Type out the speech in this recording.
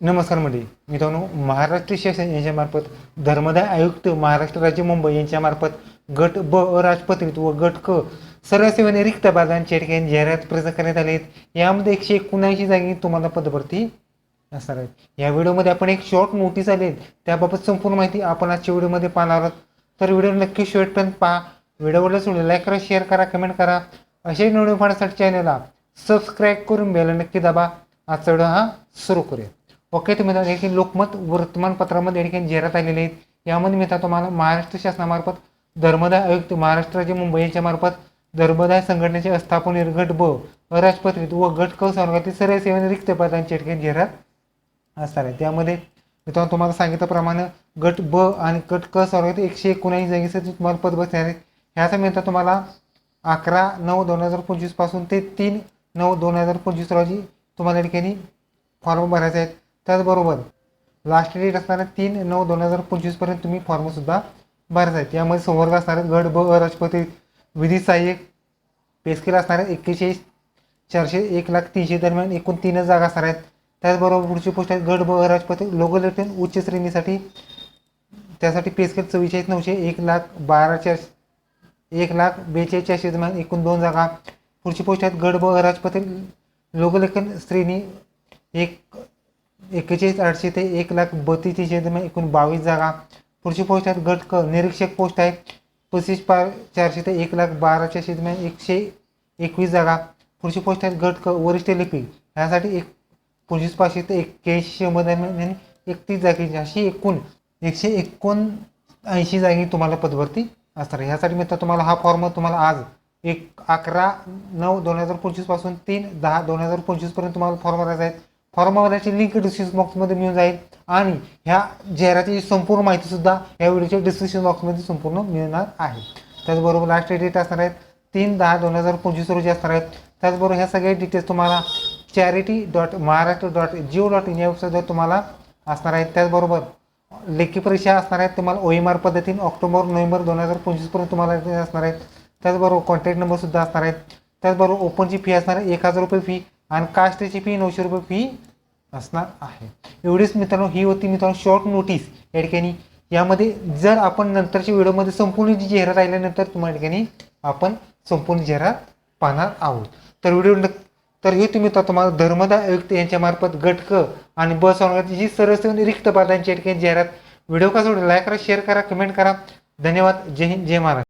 नमस्कार मंडळी. मित्रांनो महाराष्ट्र शासन यांच्यामार्फत धर्मदाय आयुक्त महाराष्ट्र राज्य मुंबई यांच्यामार्फत गट ब राजपत्रित व गट क सर्व सेवेने रिक्त पदांच्या ठिकाणी जाहिरात प्रसिद्ध करण्यात आले आहेत. यामध्ये एकशे एकोणऐंशी जागी तुम्हाला पदभरती असणार आहेत. या व्हिडिओमध्ये आपण एक शॉर्ट नोटीस आले त्याबाबत संपूर्ण माहिती आपण आजच्या व्हिडिओमध्ये पाहणार आहोत. तर व्हिडिओ नक्की शेवटपर्यंत पहा. व्हिडिओवरला सोडून लाईक करा शेअर करा कमेंट करा. असे व्हिडिओ पाहण्यासाठी चॅनलला सबस्क्राईब करून बेल नक्की दाबा. आजचा व्हिडिओ हा सुरू करूया. ओके तुम्ही या ठिकाणी लोकमत वर्तमानपत्रामध्ये या ठिकाणी जाहिरात आलेली आहेत. यामध्ये मिळतात तुम्हाला महाराष्ट्र शासनामार्फत धर्मदाय आयुक्त महाराष्ट्र राज्य मुंबई यांच्यामार्फत धर्मदाय संघटनेचे अस्थापन गट ब अराजपत्रित व गट क संवर्गातील सर्व सेवेने रिक्त पदांची या ठिकाणी जाहिरात असणार आहे. त्यामध्ये मित्रांनो तुम्हाला सांगितल्याप्रमाणे गट ब आणि गट क संवर्गातील एकशे एकोणऐंशी जागेसाठी तुम्हाला पद बसणार आहे. ह्याचा मिळता तुम्हाला अकरा नऊ दोन हजार पंचवीसपासून ते तीन नऊ दोन हजार पंचवीस रोजी तुम्हाला या ठिकाणी फॉर्म भरायचे आहेत त्याचबरोबर लास्ट डेट असणाऱ्या तीन नऊ दोन हजार पंचवीसपर्यंत तुम्ही फॉर्मसुद्धा भरत आहेत यामध्ये संवर्ग असणारे गड ब राष्ट्रपती विधी सहाय्यक पेस्केल असणाऱ्या असणार एक्केचाळीस चारशे एक लाख तीनशे दरम्यान एकूण तीनच जागा असणार आहेत. त्याचबरोबर पुढची पोस्ट आहे गड ब राजपती लोकल लेफ्टन उच्च श्रेणीसाठी त्यासाठी पेस्केल चव्वेचाळीस नऊशे एक लाख बारा चारशे एक लाख बेचाळीस चारशे दरम्यान एकूण दोन जागा. पुढची पोस्ट आहेत गड ब राजपती लोकलेखन श्रेणी एक एक्केचाळीस आठशे ते एक लाख बत्तीस तीनशे दरम्यान एकूण बावीस जागा पुढची पोस्ट आहेत गट क निरीक्षक पोस्ट आहे. पस्तीस पा चारशे ते एक लाख बाराच्या दरम्यान एकशे एकवीस जागा. पुढची पोस्ट आहेत गट क वरिष्ठ लिपिक ह्यासाठी एक पंचवीस पाचशे ते एक्क्याऐंशी शंभर दरम्यान आणि एकतीस जागेची अशी एकूण एकशे एकोण ऐंशी जागी तुम्हाला पदभरती असणार आहे. ह्यासाठी मित्र तुम्हाला हा फॉर्म तुम्हाला आज एक अकरा नऊ दोन हजार पंचवीसपासून तीन दहा दोन हजार पंचवीसपर्यंत तुम्हाला फॉर्म भरायचा आहे. फॉर्म लिंक डिस्क्रिप्शन बॉक्समध्ये मिळून जाईल. आणि ह्या जाहिरातीची संपूर्ण माहितीसुद्धा या व्हिडिओच्या डिस्क्रिप्शन बॉक्समध्ये संपूर्ण मिळणार आहे. त्याचबरोबर लास्ट डेट असणार आहेत. तीन दहा दोन हजार पंचवीस रोजी असणार आहेत. त्याचबरोबर ह्या सगळ्या डिटेल्स तुम्हाला charity dot Maharashtra dot gov dot in या वेबसाईटवर तुम्हाला असणार आहेत. त्याचबरोबर लेखी परीक्षा असणार आहेत. तुम्हाला ओ एम आर पद्धतीने ऑक्टोबर नोव्हेंबर दोन हजार पंचवीसपर्यंत तुम्हाला असणार आहेत. त्याचबरोबर कॉन्टॅक्ट नंबरसुद्धा असणार आहेत. त्याचबरोबर ओपनची फी असणार आहे. एक हजार रुपये फी आणि कास्टची फी नऊशे रुपये फी असणार आहे. एवढीच मित्रांनो ही होती मित्रांनो शॉर्ट नोटीस या ठिकाणी. यामध्ये जर आपण नंतरच्या व्हिडिओमध्ये संपूर्ण जी जाहिरात राहिल्यानंतर तुम्हाला या ठिकाणी आपण संपूर्ण जाहिरात पाहणार आहोत. तर व्हिडिओ तर हे तुम्ही तुम्हाला धर्मदा आयुक्त यांच्यामार्फत गटक आणि बस ऑनलाईन जी सर्वसेवन रिक्त पदांची या ठिकाणी जाहिरात व्हिडिओ कसा लाईक करा शेअर करा कमेंट करा. धन्यवाद. जय हिंद जय महाराज